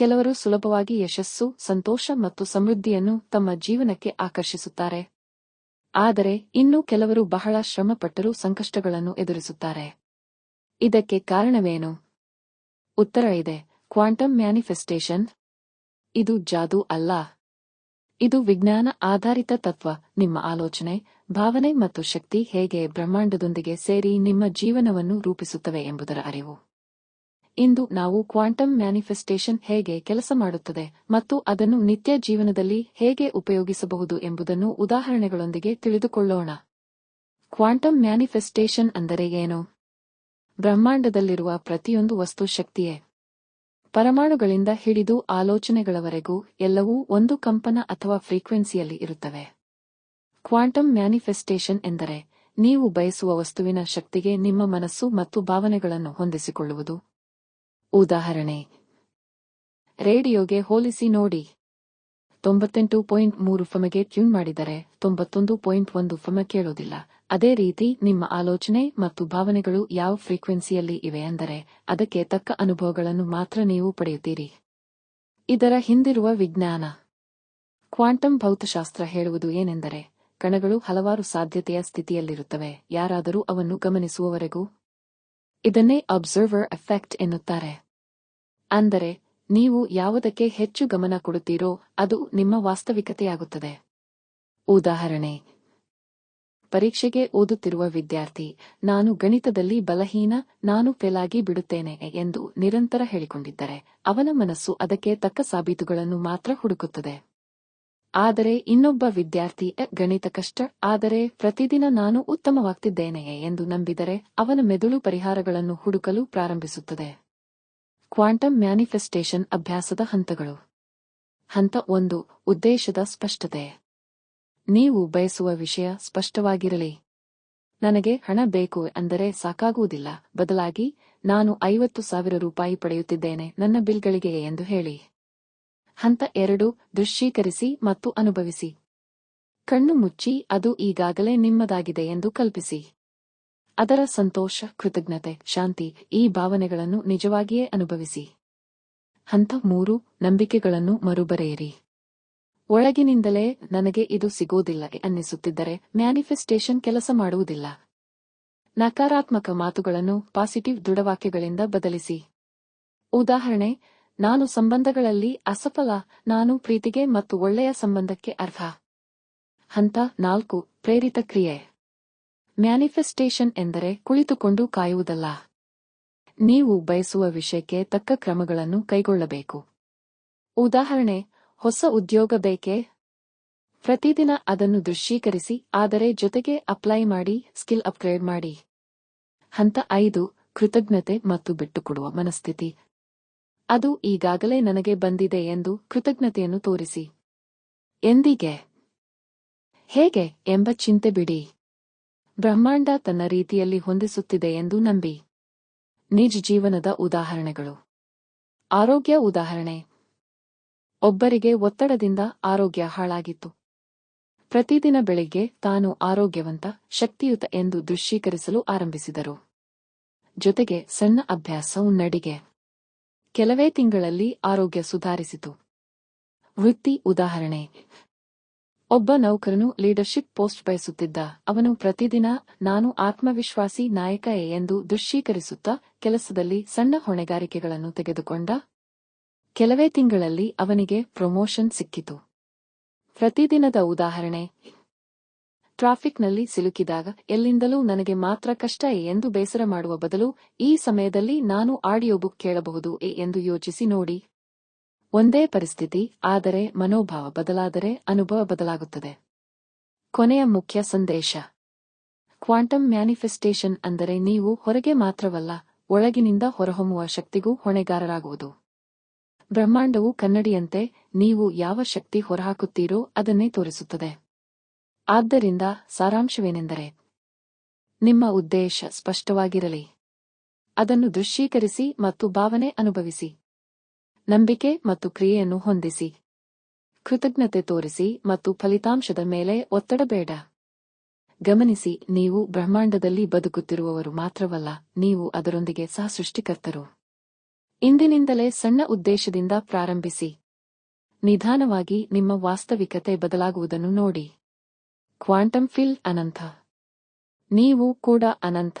ಕೆಲವರು ಸುಲಭವಾಗಿ ಯಶಸ್ಸು, ಸಂತೋಷ ಮತ್ತು ಸಮೃದ್ಧಿಯನ್ನು ತಮ್ಮ ಜೀವನಕ್ಕೆ ಆಕರ್ಷಿಸುತ್ತಾರೆ. ಆದರೆ ಇನ್ನು ಕೆಲವರು ಬಹಳ ಶ್ರಮಪಟ್ಟರೂ ಸಂಕಷ್ಟಗಳನ್ನು ಎದುರಿಸುತ್ತಾರೆ. ಇದಕ್ಕೆ ಕಾರಣವೇನು? ಉತ್ತರ ಇದೆ. Quantum manifestation. ಇದು ಜಾದೂ ಅಲ್ಲ. ಇದು ವಿಜ್ಞಾನ ಆಧಾರಿತ ತತ್ವ. ನಿಮ್ಮ ಆಲೋಚನೆ, ಭಾವನೆ ಮತ್ತು ಶಕ್ತಿ ಹೇಗೆ ಬ್ರಹ್ಮಾಂಡದೊಂದಿಗೆ ಸೇರಿ ನಿಮ್ಮ ಜೀವನವನ್ನು ರೂಪಿಸುತ್ತವೆ ಎಂಬುದರ ಅರಿವು. ಇಂದು ನಾವು ಕ್ವಾಂಟಮ್ ಮ್ಯಾನಿಫೆಸ್ಟೇಷನ್ ಹೇಗೆ ಕೆಲಸ ಮಾಡುತ್ತದೆ ಮತ್ತು ಅದನ್ನು ನಿತ್ಯ ಜೀವನದಲ್ಲಿ ಹೇಗೆ ಉಪಯೋಗಿಸಬಹುದು ಎಂಬುದನ್ನು ಉದಾಹರಣೆಗಳೊಂದಿಗೆ ತಿಳಿದುಕೊಳ್ಳೋಣ. ಕ್ವಾಂಟಮ್ ಮ್ಯಾನಿಫೆಸ್ಟೇಷನ್ ಅಂದರೆ ಏನು? ಬ್ರಹ್ಮಾಂಡದಲ್ಲಿರುವ ಪ್ರತಿಯೊಂದು ವಸ್ತು ಶಕ್ತಿಯೇ. ಪರಮಾಣುಗಳಿಂದ ಹಿಡಿದು ಆಲೋಚನೆಗಳವರೆಗೂ ಎಲ್ಲವೂ ಒಂದು ಕಂಪನ ಅಥವಾ ಫ್ರೀಕ್ವೆನ್ಸಿಯಲ್ಲಿ ಇರುತ್ತವೆ. ಕ್ವಾಂಟಮ್ ಮ್ಯಾನಿಫೆಸ್ಟೇಷನ್ ಎಂದರೆ, ನೀವು ಬಯಸುವ ವಸ್ತುವಿನ ಶಕ್ತಿಗೆ ನಿಮ್ಮ ಮನಸ್ಸು ಮತ್ತು ಭಾವನೆಗಳನ್ನು ಹೊಂದಿಸಿಕೊಳ್ಳುವುದು. ಉದಾಹರಣೆ. ರೇಡಿಯೋಗೆ ಹೋಲಿಸಿ ನೋಡಿ. ತೊಂಬತ್ತೆಂಟು ಪಾಯಿಂಟ್ ಮೂರು ಫಮಗೆ ಟ್ಯೂನ್ ಮಾಡಿದರೆ ತೊಂಬತ್ತೊಂದು ಪಾಯಿಂಟ್ ಒಂದು ಫಮ ಕೇಳೋದಿಲ್ಲ. ಅದೇ ರೀತಿ ನಿಮ್ಮ ಆಲೋಚನೆ ಮತ್ತು ಭಾವನೆಗಳು ಯಾವ ಫ್ರೀಕ್ವೆನ್ಸಿಯಲ್ಲಿ ಇವೆ ಅಂದರೆ ಅದಕ್ಕೆ ತಕ್ಕ ಅನುಭವಗಳನ್ನು ಮಾತ್ರ ನೀವು ಪಡೆಯುತ್ತೀರಿ. ಇದರ ಹಿಂದಿರುವ ವಿಜ್ಞಾನ. ಕ್ವಾಂಟಮ್ ಭೌತಶಾಸ್ತ್ರ ಹೇಳುವುದು ಏನೆಂದರೆ ಕಣಗಳು ಹಲವಾರು ಸಾಧ್ಯತೆಯ ಸ್ಥಿತಿಯಲ್ಲಿರುತ್ತವೆ. ಯಾರಾದರೂ ಅವನ್ನು ಗಮನಿಸುವವರೆಗೂ ಇದನ್ನೇ ಅಬ್ಸರ್ವರ್ ಎಫೆಕ್ಟ್ ಎನ್ನುತ್ತಾರೆ. ಅಂದರೆ ನೀವು ಯಾವುದಕ್ಕೆ ಹೆಚ್ಚು ಗಮನ ಕೊಡುತ್ತೀರೋ ಅದು ನಿಮ್ಮ ವಾಸ್ತವಿಕತೆಯಾಗುತ್ತದೆ. ಉದಾಹರಣೆ, ಪರೀಕ್ಷೆಗೆ ಓದುತ್ತಿರುವ ವಿದ್ಯಾರ್ಥಿ, ನಾನು ಗಣಿತದಲ್ಲಿ ಬಲಹೀನ, ನಾನು ಫೇಲಾಗಿ ಬಿಡುತ್ತೇನೆ ಎಂದು ನಿರಂತರ ಹೇಳಿಕೊಂಡಿದ್ದರೆ ಅವನ ಮನಸ್ಸು ಅದಕ್ಕೆ ತಕ್ಕ ಸಾಬೀತುಗಳನ್ನು ಮಾತ್ರ ಹುಡುಕುತ್ತದೆ. ಆದರೆ ಇನ್ನೊಬ್ಬ ವಿದ್ಯಾರ್ಥಿ ಗಣಿತ ಕಷ್ಟ, ಆದರೆ ಪ್ರತಿದಿನ ನಾನು ಉತ್ತಮವಾಗ್ತಿದ್ದೇನೆಯೇ ಎಂದು ನಂಬಿದರೆ ಅವನ ಮೆದುಳು ಪರಿಹಾರಗಳನ್ನು ಹುಡುಕಲು ಪ್ರಾರಂಭಿಸುತ್ತದೆ. ಕ್ವಾಂಟಮ್ ಮ್ಯಾನಿಫೆಸ್ಟೇಷನ್ ಅಭ್ಯಾಸದ ಹಂತಗಳು. ಹಂತ ಒಂದು, ಉದ್ದೇಶದ ಸ್ಪಷ್ಟತೆ. ನೀವು ಬಯಸುವ ವಿಷಯ ಸ್ಪಷ್ಟವಾಗಿರಲಿ. ನನಗೆ ಹಣ ಬೇಕು ಅಂದರೆ ಸಾಕಾಗುವುದಿಲ್ಲ. ಬದಲಾಗಿ, ನಾನು ಐವತ್ತು ಸಾವಿರ ರೂಪಾಯಿ ಪಡೆಯುತ್ತಿದ್ದೇನೆ ನನ್ನ ಬಿಲ್ಗಳಿಗೆ ಎಂದು ಹೇಳಿ. ಹಂತ ಎರಡು, ದೃಶ್ಯೀಕರಿಸಿ ಮತ್ತು ಅನುಭವಿಸಿ. ಕಣ್ಣು ಮುಚ್ಚಿ, ಅದು ಈಗಾಗಲೇ ನಿಮ್ಮದಾಗಿದೆ ಎಂದು ಕಲ್ಪಿಸಿ. ಅದರ ಸಂತೋಷ, ಕೃತಜ್ಞತೆ, ಶಾಂತಿ ಈ ಭಾವನೆಗಳನ್ನು ನಿಜವಾಗಿಯೇ ಅನುಭವಿಸಿ. ಹಂತ ಮೂರು, ನಂಬಿಕೆಗಳನ್ನು ಮರುಬರೆಯಿರಿ. ಒಳಗಿನಿಂದಲೇ ನನಗೆ ಇದು ಸಿಗೋದಿಲ್ಲ ಅನ್ನಿಸುತ್ತಿದ್ದರೆ ಮ್ಯಾನಿಫೆಸ್ಟೇಷನ್ ಕೆಲಸ ಮಾಡುವುದಿಲ್ಲ. ನಕಾರಾತ್ಮಕ ಮಾತುಗಳನ್ನು ಪಾಸಿಟಿವ್ ದೃಢವಾಕ್ಯಗಳಿಂದ ಬದಲಿಸಿ. ಉದಾಹರಣೆ, ನಾನು ಸಂಬಂಧಗಳಲ್ಲಿ ಅಸಫಲ, ನಾನು ಪ್ರೀತಿಗೆ ಮತ್ತು ಒಳ್ಳೆಯ ಸಂಬಂಧಕ್ಕೆ ಅರ್ಹ. ಹಂತ ನಾಲ್ಕು, ಪ್ರೇರಿತ ಕ್ರಿಯೆ. ಮ್ಯಾನಿಫೆಸ್ಟೇಷನ್ ಎಂದರೆ ಕುಳಿತುಕೊಂಡು ಕಾಯುವುದಲ್ಲ. ನೀವು ಬಯಸುವ ವಿಷಯಕ್ಕೆ ತಕ್ಕ ಕ್ರಮಗಳನ್ನು ಕೈಗೊಳ್ಳಬೇಕು. ಉದಾಹರಣೆ, ಹೊಸ ಉದ್ಯೋಗ ಬೇಕೇ? ಪ್ರತಿದಿನ ಅದನ್ನು ದೃಶ್ಯೀಕರಿಸಿ, ಆದರೆ ಜೊತೆಗೆ ಅಪ್ಲೈ ಮಾಡಿ, ಸ್ಕಿಲ್ ಅಪ್ಗ್ರೇಡ್ ಮಾಡಿ. ಹಂತ ಐದು, ಕೃತಜ್ಞತೆ ಮತ್ತು ಬಿಟ್ಟುಕೊಡುವ ಮನಸ್ಥಿತಿ. ಅದು ಈಗಾಗಲೇ ನನಗೆ ಬಂದಿದೆ ಎಂದು ಕೃತಜ್ಞತೆಯನ್ನು ತೋರಿಸಿ. ಎಂದಿಗೆ? ಹೇಗೆ ಎಂಬ ಚಿಂತೆ ಬಿಡಿ. ಬ್ರಹ್ಮಾಂಡ ತನ್ನ ರೀತಿಯಲ್ಲಿ ಹೊಂದಿಸುತ್ತಿದೆ ಎಂದು ನಂಬಿ. ನಿಜ ಜೀವನದ ಉದಾಹರಣೆಗಳು. ಆರೋಗ್ಯ ಉದಾಹರಣೆ. ಒಬ್ಬರಿಗೆ ಒತ್ತಡದಿಂದ ಆರೋಗ್ಯ ಹಾಳಾಗಿತ್ತು. ಪ್ರತಿದಿನ ಬೆಳಿಗ್ಗೆ ತಾನು ಆರೋಗ್ಯವಂತ, ಶಕ್ತಿಯುತ ಎಂದು ದೃಶ್ಯೀಕರಿಸಲು ಆರಂಭಿಸಿದರು. ಜೊತೆಗೆ ಸಣ್ಣ ಅಭ್ಯಾಸವು ನಡಿಗೆ. ಕೆಲವೇ ತಿಂಗಳಲ್ಲಿ ಆರೋಗ್ಯ ಸುಧಾರಿಸಿತು. ವೃತ್ತಿ ಉದಾಹರಣೆ. ಒಬ್ಬ ನೌಕರನು ಲೀಡರ್ಶಿಪ್ ಪೋಸ್ಟ್ ಬಯಸುತ್ತಿದ್ದ. ಅವನು ಪ್ರತಿದಿನ, ನಾನು ಆತ್ಮವಿಶ್ವಾಸಿ ನಾಯಕ ಎಂದು ದೃಶ್ಯೀಕರಿಸುತ್ತಾ ಕೆಲಸದಲ್ಲಿ ಸಣ್ಣ ಹೊಣೆಗಾರಿಕೆಗಳನ್ನು ತೆಗೆದುಕೊಂಡ. ಕೆಲವೇ ತಿಂಗಳಲ್ಲಿ ಅವನಿಗೆ ಪ್ರಮೋಷನ್ ಸಿಕ್ಕಿತು. ಪ್ರತಿದಿನದ ಉದಾಹರಣೆ, ಟ್ರಾಫಿಕ್ನಲ್ಲಿ ಸಿಲುಕಿದಾಗ, ಎಲ್ಲಿಂದಲೂ ನನಗೆ ಮಾತ್ರ ಕಷ್ಟ ಎಂದು ಬೇಸರ ಮಾಡುವ ಬದಲು, ಈ ಸಮಯದಲ್ಲಿ ನಾನು ಆಡಿಯೋ ಬುಕ್ ಕೇಳಬಹುದು ಎಂದು ಯೋಚಿಸಿ ನೋಡಿ. ಒಂದೇ ಪರಿಸ್ಥಿತಿ, ಆದರೆ ಮನೋಭಾವ ಬದಲಾದರೆ ಅನುಭವ ಬದಲಾಗುತ್ತದೆ. ಕೊನೆಯ ಮುಖ್ಯ ಸಂದೇಶ. ಕ್ವಾಂಟಮ್ ಮ್ಯಾನಿಫೆಸ್ಟೇಷನ್ ಅಂದರೆ ನೀವು ಹೊರಗೆ ಮಾತ್ರವಲ್ಲ, ಒಳಗಿನಿಂದ ಹೊರಹೊಮ್ಮುವ ಶಕ್ತಿಗೂ ಹೊಣೆಗಾರರಾಗುವುದು. ಬ್ರಹ್ಮಾಂಡವು ಕನ್ನಡಿಯಂತೆ, ನೀವು ಯಾವ ಶಕ್ತಿ ಹೊರಹಾಕುತ್ತೀರೋ ಅದನ್ನೇ ತೋರಿಸುತ್ತದೆ. ಆದ್ದರಿಂದ ಸಾರಾಂಶವೇನೆಂದರೆ, ನಿಮ್ಮ ಉದ್ದೇಶ ಸ್ಪಷ್ಟವಾಗಿರಲಿ. ಅದನ್ನು ದೃಶ್ಯೀಕರಿಸಿ ಮತ್ತು ಭಾವನೆ ಅನುಭವಿಸಿ. ನಂಬಿಕೆ ಮತ್ತು ಕ್ರಿಯೆಯನ್ನು ಹೊಂದಿಸಿ. ಕೃತಜ್ಞತೆ ತೋರಿಸಿ ಮತ್ತು ಫಲಿತಾಂಶದ ಮೇಲೆ ಒತ್ತಡ ಬೇಡ. ಗಮನಿಸಿ, ನೀವು ಬ್ರಹ್ಮಾಂಡದಲ್ಲಿ ಬದುಕುತ್ತಿರುವವರು ಮಾತ್ರವಲ್ಲ, ನೀವು ಅದರೊಂದಿಗೆ ಸಹ ಸೃಷ್ಟಿಕರ್ತರು. ಇಂದಿನಿಂದಲೇ ಸಣ್ಣ ಉದ್ದೇಶದಿಂದ ಪ್ರಾರಂಭಿಸಿ. ನಿಧಾನವಾಗಿ ನಿಮ್ಮ ವಾಸ್ತವಿಕತೆ ಬದಲಾಗುವುದನ್ನು ನೋಡಿ. ಕ್ವಾಂಟಮ್ ಫಿಲ್ ಅನಂತ. ನೀವು ಕೂಡ ಅನಂತ.